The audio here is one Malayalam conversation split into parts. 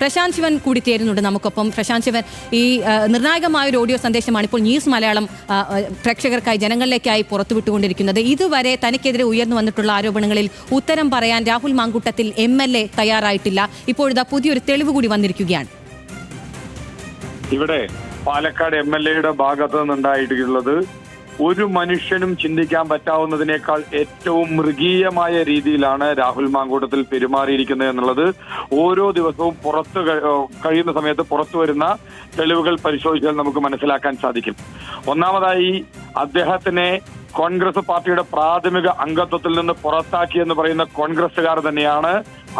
പ്രശാന്ത് ശിവൻ കൂടി ചേരുന്നുണ്ട് നമുക്കൊപ്പം. പ്രശാന്ത് ശിവൻ ഈ നിർണായകമായ ഒരു ഓഡിയോ സന്ദേശമാണ് ഇപ്പോൾ ന്യൂസ് മലയാളം പ്രേക്ഷകർക്കായി ജനങ്ങളിലേക്കായി പുറത്തുവിട്ടുകൊണ്ടിരിക്കുന്നത്. ഇതുവരെ തനിക്കെതിരെ ഉയർന്നു വന്നിട്ടുള്ള ആരോപണങ്ങളിൽ ഉത്തരം പറയാൻ Rahul Mamkootathil M L A തയ്യാറായിട്ടില്ല. ഇപ്പോഴിതാ പുതിയൊരു തെളിവ് കൂടി വന്നിരിക്കുകയാണ്. ഇവിടെ പാലക്കാട് എം എൽ എയുടെ ഭാഗത്തു നിന്നുണ്ടായിട്ടുള്ളത് ഒരു മനുഷ്യനും ചിന്തിക്കാൻ പറ്റാവുന്നതിനേക്കാൾ ഏറ്റവും മൃഗീയമായ രീതിയിലാണ് രാഹുൽ മാങ്കൂട്ടത്തിൽ പെരുമാറിയിരിക്കുന്നത് എന്നുള്ളത് ഓരോ ദിവസവും പുറത്ത് കഴിയുന്ന സമയത്ത് പുറത്തു വരുന്ന തെളിവുകൾ പരിശോധിച്ചാൽ നമുക്ക് മനസ്സിലാക്കാൻ സാധിക്കും. ഒന്നാമതായി അദ്ദേഹത്തിനെ കോൺഗ്രസ് പാർട്ടിയുടെ പ്രാഥമിക അംഗത്വത്തിൽ നിന്ന് പുറത്താക്കി എന്ന് പറയുന്ന കോൺഗ്രസുകാർ തന്നെയാണ്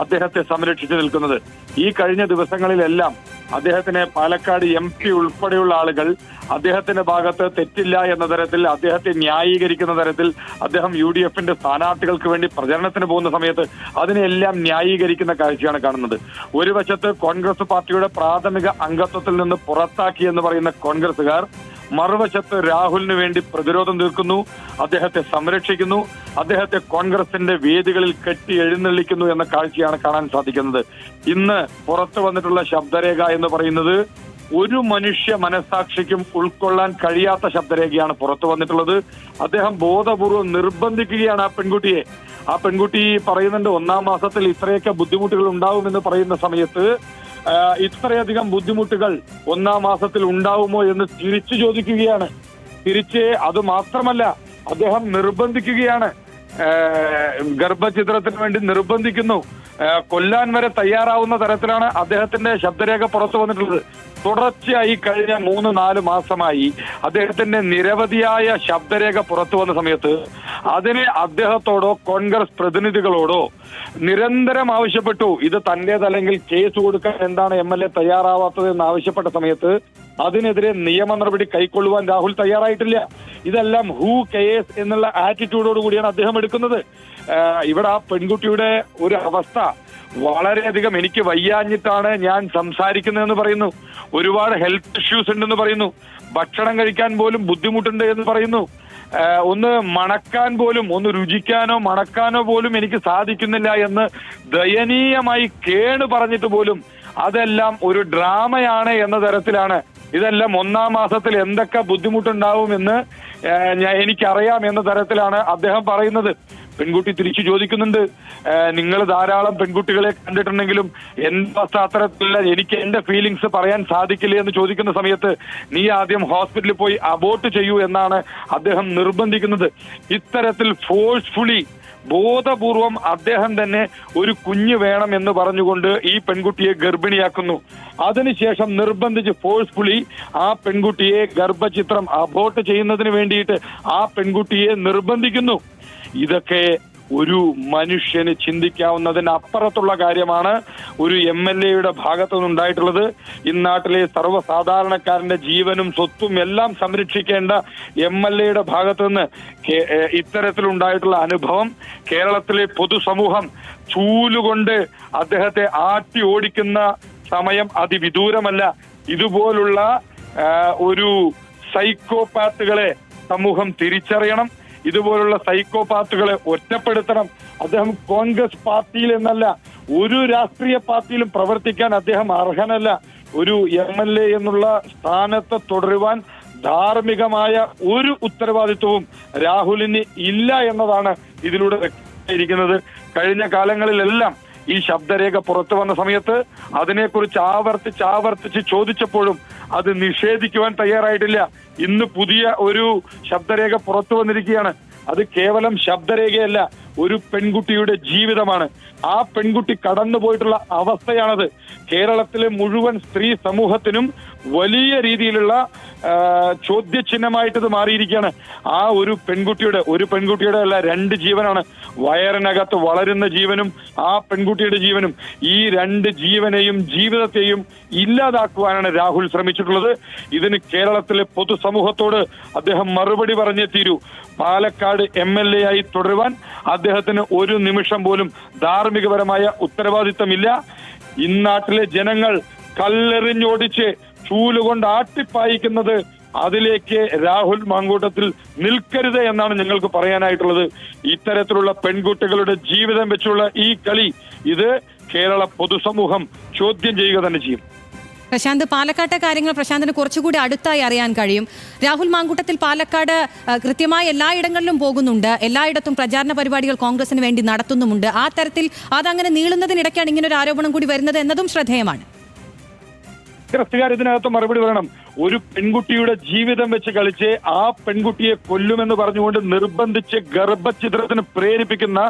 അദ്ദേഹത്തെ സംരക്ഷിച്ചു നിൽക്കുന്നത്. ഈ കഴിഞ്ഞ ദിവസങ്ങളിലെല്ലാം അദ്ദേഹത്തിനെ പാലക്കാട് എം പി ഉൾപ്പെടെയുള്ള ആളുകൾ അദ്ദേഹത്തിന്റെ ഭാഗത്ത് തെറ്റില്ല എന്ന തരത്തിൽ അദ്ദേഹത്തെ ന്യായീകരിക്കുന്ന തരത്തിൽ അദ്ദേഹം യു ഡി എഫിന്റെ സ്ഥാനാർത്ഥികൾക്ക് വേണ്ടി പ്രചരണത്തിന് പോകുന്ന സമയത്ത് അതിനെല്ലാം ന്യായീകരിക്കുന്ന കാഴ്ചയാണ് കാണുന്നത്. ഒരു വശത്ത് കോൺഗ്രസ് പാർട്ടിയുടെ പ്രാഥമിക അംഗത്വത്തിൽ നിന്ന് പുറത്താക്കി എന്ന് പറയുന്ന കോൺഗ്രസുകാർ മറുവശത്ത് രാഹുലിന് വേണ്ടി പ്രതിരോധം തീർക്കുന്നു അദ്ദേഹത്തെ സംരക്ഷിക്കുന്നു അദ്ദേഹത്തെ കോൺഗ്രസിന്റെ വേദികളിൽ കെട്ടി എഴുന്നള്ളിക്കുന്നു എന്ന കാഴ്ചയാണ് കാണാൻ സാധിക്കുന്നത്. ഇന്ന് പുറത്തു വന്നിട്ടുള്ള ശബ്ദരേഖ എന്ന് പറയുന്നത് ഒരു മനുഷ്യ മനസാക്ഷിക്കും ഉൾക്കൊള്ളാൻ കഴിയാത്ത ശബ്ദരേഖയാണ് പുറത്തു വന്നിട്ടുള്ളത്. അദ്ദേഹം ബോധപൂർവം നിർബന്ധിക്കുകയാണ് ആ പെൺകുട്ടിയെ. ആ പെൺകുട്ടി പറയുന്നുണ്ട് ഒന്നാം മാസത്തിൽ ഇത്രയൊക്കെ ബുദ്ധിമുട്ടുകൾ ഉണ്ടാവുമെന്ന് പറയുന്ന സമയത്ത് ഇത്രയധികം ബുദ്ധിമുട്ടുകൾ ഒന്നാം മാസത്തിൽ ഉണ്ടാവുമോ എന്ന് തിരിച്ചു ചോദിക്കുകയാണ്. തിരിച്ച് അത് മാത്രമല്ല അദ്ദേഹം നിർബന്ധിക്കുകയാണ്. ഗർഭചിത്രത്തിന് വേണ്ടി നിർബന്ധിക്കുന്നു. കൊല്ലാൻ വരെ തയ്യാറാവുന്ന തരത്തിലാണ് അദ്ദേഹത്തിന്റെ ശബ്ദരേഖ പുറത്തു വന്നിട്ടുള്ളത്. തുടർച്ചയായി കഴിഞ്ഞ മൂന്ന് നാല് മാസമായി അദ്ദേഹത്തിന്റെ നിരവധിയായ ശബ്ദരേഖ പുറത്തു വന്ന സമയത്ത് അതിനെ അദ്ദേഹത്തോടോ കോൺഗ്രസ് പ്രതിനിധികളോടോ നിരന്തരം ആവശ്യപ്പെട്ടു. ഇത് തന്റേതല്ലെങ്കിൽ കേസ് കൊടുക്കാൻ എന്താണ് എം എൽ എ തയ്യാറാവാത്തത് എന്ന് ആവശ്യപ്പെട്ട സമയത്ത് അതിനെതിരെ നിയമ നടപടി കൈക്കൊള്ളുവാൻ രാഹുൽ തയ്യാറായിട്ടില്ല. ഇതെല്ലാം ഹൂ കേസ് എന്നുള്ള ആറ്റിറ്റ്യൂഡോട് കൂടിയാണ് അദ്ദേഹം എടുക്കുന്നത്. ഇവിടെ ആ പെൺകുട്ടിയുടെ ഒരു അവസ്ഥ വളരെയധികം എനിക്ക് വയ്യാഞ്ഞിട്ടാണ് ഞാൻ സംസാരിക്കുന്നതെന്ന് പറയുന്നു. ഒരുപാട് ഹെൽത്ത് ഇഷ്യൂസ് ഉണ്ടെന്ന് പറയുന്നു. ഭക്ഷണം കഴിക്കാൻ പോലും ബുദ്ധിമുട്ടുണ്ട് എന്ന് പറയുന്നു. ഒന്ന് മണക്കാൻ പോലും ഒന്ന് രുചിക്കാനോ മണക്കാനോ പോലും എനിക്ക് സാധിക്കുന്നില്ല എന്ന് ദയനീയമായി കേണ് പറഞ്ഞിട്ട് പോലും അതെല്ലാം ഒരു ഡ്രാമയാണ് എന്ന തരത്തിലാണ്. ഇതെല്ലാം ഒന്നാം മാസത്തിൽ എന്തൊക്കെ ബുദ്ധിമുട്ടുണ്ടാവുമെന്ന് എനിക്കറിയാം എന്ന തരത്തിലാണ് അദ്ദേഹം പറയുന്നത്. പെൺകുട്ടി തിരിച്ചു ചോദിക്കുന്നുണ്ട്. നിങ്ങൾ ധാരാളം പെൺകുട്ടികളെ കണ്ടിട്ടുണ്ടെങ്കിലും എന്റെ പശ്ചാത്തലത്തില്ല എനിക്ക് എന്റെ ഫീലിങ്സ് പറയാൻ സാധിക്കില്ല എന്ന് ചോദിക്കുന്ന സമയത്ത് നീ ആദ്യം ഹോസ്പിറ്റലിൽ പോയി അബോട്ട് ചെയ്യൂ എന്നാണ് അദ്ദേഹം നിർബന്ധിക്കുന്നത്. ഇത്തരത്തിൽ ഫോഴ്സ്ഫുള്ളി ബോധപൂർവം അദ്ദേഹം തന്നെ ഒരു കുഞ്ഞ് വേണം എന്ന് പറഞ്ഞുകൊണ്ട് ഈ പെൺകുട്ടിയെ ഗർഭിണിയാക്കുന്നു. അതിനുശേഷം നിർബന്ധിച്ച് ഫോഴ്സ്ഫുള്ളി ആ പെൺകുട്ടിയെ ഗർഭചിത്രം അബോട്ട് ചെയ്യുന്നതിന് വേണ്ടിയിട്ട് ആ പെൺകുട്ടിയെ നിർബന്ധിക്കുന്നു. ഇതൊക്കെ ഒരു മനുഷ്യന് ചിന്തിക്കാവുന്നതിന് അപ്പുറത്തുള്ള കാര്യമാണ് ഒരു എം എൽ എയുടെ ഭാഗത്തു നിന്നുണ്ടായിട്ടുള്ളത് ഇന്നാട്ടിലെ സർവസാധാരണക്കാരന്റെ ജീവനും സ്വത്തും എല്ലാം സംരക്ഷിക്കേണ്ട എം എൽ എയുടെ ഭാഗത്തു നിന്ന് ഇത്തരത്തിലുണ്ടായിട്ടുള്ള അനുഭവം കേരളത്തിലെ പൊതുസമൂഹം ചൂലുകൊണ്ട് അദ്ദേഹത്തെ ആട്ടി ഓടിക്കുന്ന സമയം അതിവിദൂരമല്ല. ഇതുപോലുള്ള ഒരു സൈക്കോപാത്തുകളെ സമൂഹം തിരിച്ചറിയണം. ഇതുപോലുള്ള സൈക്കോപാത്തുകളെ ഒറ്റപ്പെടുത്തണം. അദ്ദേഹം കോൺഗ്രസ് പാർട്ടിയിൽ എന്നല്ല ഒരു രാഷ്ട്രീയ പാർട്ടിയിലും പ്രവർത്തിക്കാൻ അദ്ദേഹം അർഹനല്ല. ഒരു എം എൽ എ എന്നുള്ള സ്ഥാനത്ത് തുടരുവാൻ ധാർമ്മികമായ ഒരു ഉത്തരവാദിത്വവും രാഹുലിന് ഇല്ല എന്നതാണ് ഇതിലൂടെ വ്യക്തമായിരിക്കുന്നത്. കഴിഞ്ഞ കാലങ്ങളിലെല്ലാം ഈ ശബ്ദരേഖ പുറത്തു വന്ന സമയത്ത് അതിനെക്കുറിച്ച് ആവർത്തിച്ച് ആവർത്തിച്ച് ചോദിച്ചപ്പോഴും അത് നിഷേധിക്കുവാൻ തയ്യാറായിട്ടില്ല. ഇന്ന് പുതിയ ഒരു ശബ്ദരേഖ പുറത്തു വന്നിരിക്കുകയാണ്. അത് കേവലം ശബ്ദരേഖയല്ല ഒരു പെൺകുട്ടിയുടെ ജീവിതമാണ്. ആ പെൺകുട്ടി കടന്നുപോയിട്ടുള്ള അവസ്ഥയാണത്. കേരളത്തിലെ മുഴുവൻ സ്ത്രീ സമൂഹത്തിനും വലിയ രീതിയിലുള്ള ചോദ്യചിഹ്നമായിട്ട് ഇത് മാറിയിരിക്കുകയാണ്. ആ ഒരു പെൺകുട്ടിയുടെ ഒരു പെൺകുട്ടിയുടെ അല്ല രണ്ട് ജീവനാണ്. വയറിനകത്ത് വളരുന്ന ജീവനും ആ പെൺകുട്ടിയുടെ ജീവനും ഈ രണ്ട് ജീവനെയും ജീവിതത്തെയും ഇല്ലാതാക്കുവാനാണ് രാഹുൽ ശ്രമിച്ചിട്ടുള്ളത്. ഇതിന് കേരളത്തിലെ പൊതുസമൂഹത്തോട് അദ്ദേഹം മറുപടി പറഞ്ഞേ തീരൂ. പാലക്കാട് എം എൽ എ ആയി തുടരുവാൻ അദ്ദേഹത്തിന് ഒരു നിമിഷം പോലും ധാർമ്മികപരമായ ഉത്തരവാദിത്തമില്ല. ഇന്നാട്ടിലെ ജനങ്ങൾ കല്ലെറിഞ്ഞോടിച്ച് ചൂലുകൊണ്ട് ആട്ടിപ്പായിക്കുന്നത് അതിലേക്ക് രാഹുൽ മാങ്കൂട്ടത്തിൽ നിൽക്കരുത് എന്നാണ് ഞങ്ങൾക്ക് പറയാനായിട്ടുള്ളത്. ഇത്തരത്തിലുള്ള പെൺകുട്ടികളുടെ ജീവിതം വെച്ചുള്ള ഈ കളി ഇത് കേരള പൊതുസമൂഹം ചോദ്യം ചെയ്യുക തന്നെ ചെയ്യും. പ്രശാന്ത് പാലക്കാട്ടെ കാര്യങ്ങൾ പ്രശാന്തിന് കുറച്ചുകൂടി അടുത്തായി അറിയാൻ കഴിയും. രാഹുൽ മാങ്കൂട്ടത്തിൽ പാലക്കാട് കൃത്യമായി എല്ലായിടങ്ങളിലും പോകുന്നുണ്ട്. എല്ലായിടത്തും പ്രചാരണ പരിപാടികൾ കോൺഗ്രസിന് വേണ്ടി നടത്തുന്നുമുണ്ട്. ആ തരത്തിൽ അതങ്ങനെ നീളുന്നതിനിടയ്ക്കാണ് ഇങ്ങനെ ഒരു ആരോപണം കൂടി വരുന്നത് എന്നതും ശ്രദ്ധേയമാണ്. കോൺഗ്രസുകാർ ഇതിനകത്ത് മറുപടി പറയണം. ഒരു പെൺകുട്ടിയുടെ ജീവിതം വെച്ച് കളിച്ച് ആ പെൺകുട്ടിയെ കൊല്ലുമെന്ന് പറഞ്ഞുകൊണ്ട് നിർബന്ധിച്ച് ഗർഭചിത്രത്തിന് പ്രേരിപ്പിക്കുന്ന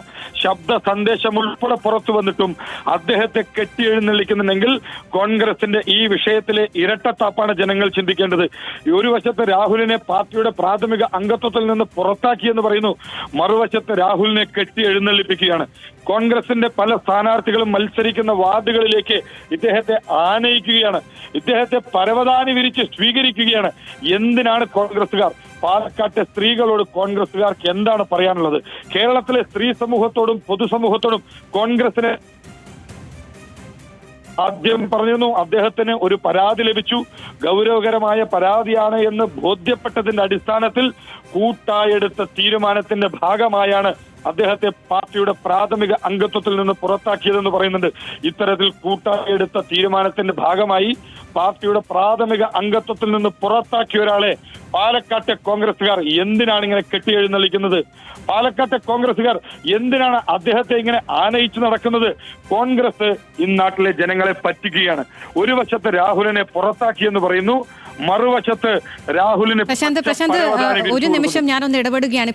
ശബ്ദ സന്ദേശം ഉൾപ്പെടെ പുറത്തു വന്നിട്ടും അദ്ദേഹത്തെ കെട്ടിയെഴുന്നള്ളിക്കുന്നുണ്ടെങ്കിൽ കോൺഗ്രസിന്റെ ഈ വിഷയത്തിലെ ഇരട്ടത്താപ്പാണ് ജനങ്ങൾ ചിന്തിക്കേണ്ടത്. ഒരു വശത്ത് രാഹുലിനെ പാർട്ടിയുടെ പ്രാഥമിക അംഗത്വത്തിൽ നിന്ന് പുറത്താക്കിയെന്ന് പറയുന്നു. മറുവശത്ത് രാഹുലിനെ കെട്ടി എഴുന്നള്ളിപ്പിക്കുകയാണ് കോൺഗ്രസിന്റെ പല സ്ഥാനാർത്ഥികളും മത്സരിക്കുന്ന വാർഡുകളിലേക്ക് ഇദ്ദേഹത്തെ ആനയിക്കുകയാണ്. ഇദ്ദേഹത്തെ പരവതാനി വിരിച്ച് സ്വീകരിക്കുകയാണ്. എന്തിനാണ് കോൺഗ്രസുകാർ പാലക്കാട്ടെ സ്ത്രീകളോട് കോൺഗ്രസുകാർക്ക് എന്താണ് പറയാനുള്ളത്? കേരളത്തിലെ സ്ത്രീ സമൂഹത്തോടും പൊതുസമൂഹത്തോടും കോൺഗ്രസിന് ആദ്യം പറഞ്ഞിരുന്നു. അദ്ദേഹത്തിന് ഒരു പരാതി ലഭിച്ചു. ഗൗരവകരമായ പരാതിയാണ് എന്ന് ബോധ്യപ്പെട്ടതിന്റെ അടിസ്ഥാനത്തിൽ കൂട്ടായെടുത്ത തീരുമാനത്തിന്റെ ഭാഗമായാണ് അദ്ദേഹത്തെ പാർട്ടിയുടെ പ്രാഥമിക അംഗത്വത്തിൽ നിന്ന് പുറത്താക്കിയതെന്ന് പറയുന്നുണ്ട്. ഇത്തരത്തിൽ കൂട്ടായി എടുത്ത തീരുമാനത്തിന്റെ ഭാഗമായി പാർട്ടിയുടെ പ്രാഥമിക അംഗത്വത്തിൽ നിന്ന് പുറത്താക്കിയ ഒരാളെ പാലക്കാട്ടെ കോൺഗ്രസുകാർ എന്തിനാണ് ഇങ്ങനെ കെട്ടിയെഴുന്നള്ളിക്കുന്നത്? പാലക്കാട്ടെ കോൺഗ്രസുകാർ എന്തിനാണ് അദ്ദേഹത്തെ ഇങ്ങനെ ആനയിച്ചു നടക്കുന്നത്? കോൺഗ്രസ് ഈ നാട്ടിലെ ജനങ്ങളെ പറ്റിക്കുകയാണ്. ഒരു വശത്ത് രാഹുലിനെ പുറത്താക്കിയെന്ന് പറയുന്നു മറുവശത്ത് രാഹുലിനെ പ്രശാന്ത് പ്രശാന്ത് ഒരു നിമിഷം ഞാനൊന്ന് ഇടപെടുകയാണ്.